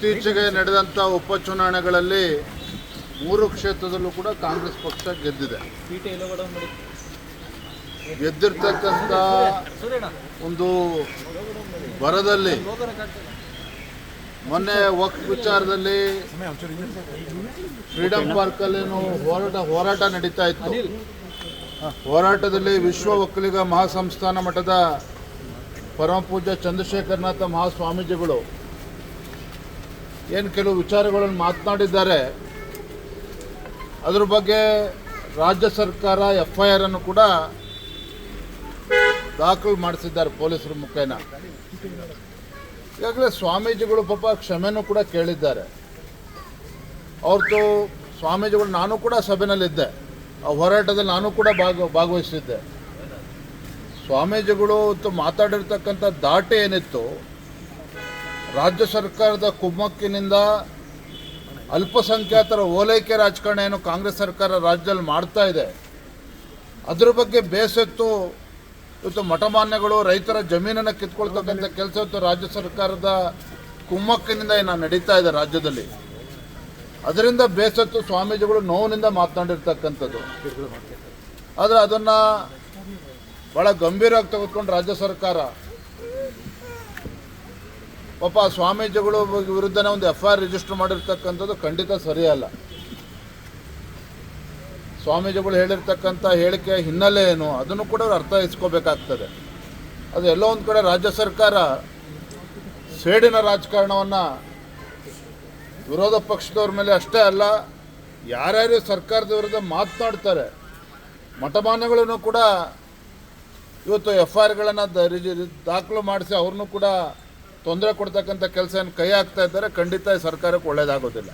ಇತ್ತೀಚೆಗೆ ನಡೆದಂಥ ಉಪಚುನಾವಣೆಗಳಲ್ಲಿ ಮೂರು ಕ್ಷೇತ್ರದಲ್ಲೂ ಕೂಡ ಕಾಂಗ್ರೆಸ್ ಪಕ್ಷ ಗೆದ್ದಿದೆ. ಗೆದ್ದಿರ್ತಕ್ಕಂಥ ಒಂದು ಬರದಲ್ಲಿ ಮೊನ್ನೆ ವಕ್ಫ್ ವಿಚಾರದಲ್ಲಿ ಫ್ರೀಡಂ ಪಾರ್ಕಲ್ಲೇನು ಹೋರಾಟ ಹೋರಾಟ ನಡೀತಾ ಇತ್ತು. ಹೋರಾಟದಲ್ಲಿ ವಿಶ್ವ ಒಕ್ಕಲಿಗ ಮಹಾಸಂಸ್ಥಾನ ಮಠದ ಪರಮಪೂಜ್ಯ ಚಂದ್ರಶೇಖರನಾಥ ಮಹಾಸ್ವಾಮೀಜಿಗಳು ಏನು ಕೆಲವು ವಿಚಾರಗಳನ್ನು ಮಾತನಾಡಿದ್ದಾರೆ, ಅದ್ರ ಬಗ್ಗೆ ರಾಜ್ಯ ಸರ್ಕಾರ ಎಫ್ ಐ ಆರನ್ನು ಕೂಡ ದಾಖಲು ಮಾಡಿಸಿದ್ದಾರೆ ಪೊಲೀಸರ ಮುಖೇನ. ಈಗಾಗಲೇ ಸ್ವಾಮೀಜಿಗಳು ಪಾಪ ಕ್ಷಮೆನೂ ಕೂಡ ಕೇಳಿದ್ದಾರೆ. ಅವ್ರದ್ದು ಸ್ವಾಮೀಜಿಗಳು ನಾನು ಕೂಡ ಸಭೆಯಲ್ಲಿದ್ದೆ ಆ ಹೋರಾಟದಲ್ಲಿ ನಾನು ಕೂಡ ಭಾಗ, ಭಾಗವಹಿಸಿದ್ದೆ. ಸ್ವಾಮೀಜಿಗಳು ಮಾತಾಡಿರ್ತಕ್ಕಂಥ ದಾಟಿ ಏನಿತ್ತು ರಾಜ್ಯ ಸರ್ಕಾರದ ಕುಮ್ಮಕ್ಕಿನಿಂದ ಅಲ್ಪಸಂಖ್ಯಾತರ ಓಲೈಕೆ ರಾಜಕಾರಣ ಏನು ಕಾಂಗ್ರೆಸ್ ಸರ್ಕಾರ ರಾಜ್ಯದಲ್ಲಿ ಮಾಡ್ತಾ ಇದೆ. ಅದ್ರ ಬಗ್ಗೆ ಬೇಸತ್ತು, ಇವತ್ತು ಮಠಮಾನ್ಯಗಳು ರೈತರ ಜಮೀನನ್ನು ಕಿತ್ಕೊಳ್ತಕ್ಕಂಥ ಕೆಲಸ ಇವತ್ತು ರಾಜ್ಯ ಸರ್ಕಾರದ ಕುಮ್ಮಕ್ಕಿನಿಂದ ಏನು ನಡೀತಾ ಇದೆ ರಾಜ್ಯದಲ್ಲಿ. ಅದರಿಂದ ಬೇಸತ್ತು ಸ್ವಾಮೀಜಿಗಳು ನೋವಿನಿಂದ ಮಾತನಾಡಿರ್ತಕ್ಕಂಥದ್ದು. ಆದರೆ ಅದನ್ನು ಭಾಳ ಗಂಭೀರವಾಗಿ ತೆಗೆದುಕೊಂಡು ರಾಜ್ಯ ಸರ್ಕಾರ ಪಾಪ ಸ್ವಾಮೀಜಿಗಳು ವಿರುದ್ಧನೇ ಒಂದು ಎಫ್ ಐ ಆರ್ ರಿಜಿಸ್ಟರ್ ಮಾಡಿರ್ತಕ್ಕಂಥದ್ದು ಖಂಡಿತ ಸರಿಯಲ್ಲ. ಸ್ವಾಮೀಜಿಗಳು ಹೇಳಿರ್ತಕ್ಕಂಥ ಹೇಳಿಕೆ ಹಿನ್ನೆಲೆ ಏನು, ಅದನ್ನು ಕೂಡ ಅವ್ರು ಅರ್ಥ ಇಸ್ಕೋಬೇಕಾಗ್ತದೆ. ಅದು ಎಲ್ಲೋ ಒಂದು ಕಡೆ ರಾಜ್ಯ ಸರ್ಕಾರ ಸೇಡಿನ ರಾಜಕಾರಣವನ್ನು ವಿರೋಧ ಪಕ್ಷದವ್ರ ಮೇಲೆ ಅಷ್ಟೇ ಅಲ್ಲ, ಯಾರ್ಯಾರು ಸರ್ಕಾರದ ವಿರುದ್ಧ ಮಾತನಾಡ್ತಾರೆ, ಮಠಮಾನ್ಯಗಳನ್ನು ಕೂಡ ಇವತ್ತು ಎಫ್ ಐ ಆರ್ಗಳನ್ನು ದಾಖಲು ಮಾಡಿಸಿ ಅವ್ರನ್ನೂ ಕೂಡ ತೊಂದರೆ ಕೊಡ್ತಕ್ಕಂಥ ಕೆಲಸ ಏನು ಕೈ ಹಾಕ್ತಾ ಇದ್ದಾರೆ ಖಂಡಿತ ಸರ್ಕಾರಕ್ಕೆ ಒಳ್ಳೆಯದಾಗೋದಿಲ್ಲ